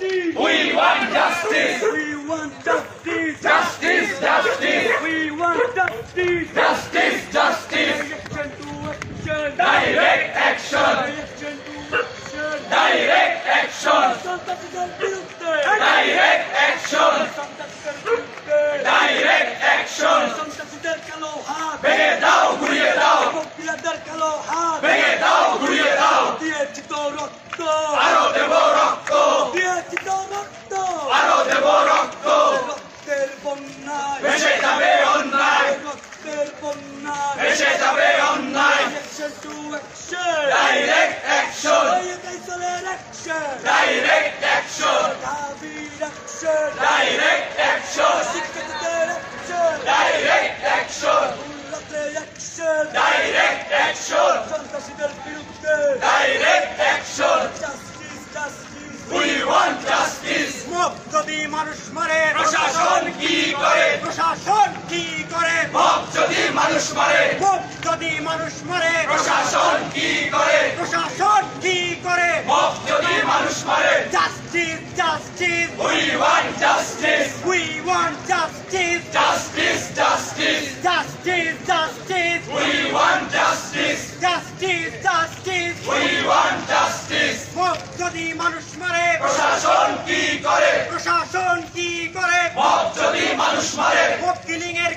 justice. We want justice. We want justice. Justice, justice. We want justice. Justice, justice. Direction to action. Direct action. Direction to action. Direct action. সন্ত্রাসীদের বিরুদ্ধে Direct action. সন্ত্রাসীদের বিরুদ্ধে Direct action. সন্ত্রাসীদের কালো হাত ভেঙে দাও ঘুরিয়ে দাও বকিলাদের কালো হাত ভেঙে দাও ঘুরিয়ে দাও দিয়েছি তো রক্ত আরো দেব দেব রক্ত রক্তের বন্যায় ভেসে যাবে অন্যায় রক্তের বন্যায় ভেসে যাবে অন্যায় Action to action. Direct action. Isolated action. Direct action. দাবির action. শিক্ষার্থীদের action. Direct action. উন্নতের action. Direct action. সন্ত্রাসীদের বিরুদ্ধে Direct মব যদি মানুষ মারে প্রশাসন কি করে? প্রশাসন কি করে? মব যদি মানুষ মারে। মব যদি মানুষ মারে প্রশাসন কি করে? প্রশাসন কি করে? মব যদি মানুষ মারে। Justice justice. We want justice. We want justice justice. Justice justice. We want justice. Justice justice. Justice. Mob যদি মানুষ মারে প্রশাসন কি করে? প্রশাসন কি করে? মব যদি মানুষ মারে মব কিলিং এর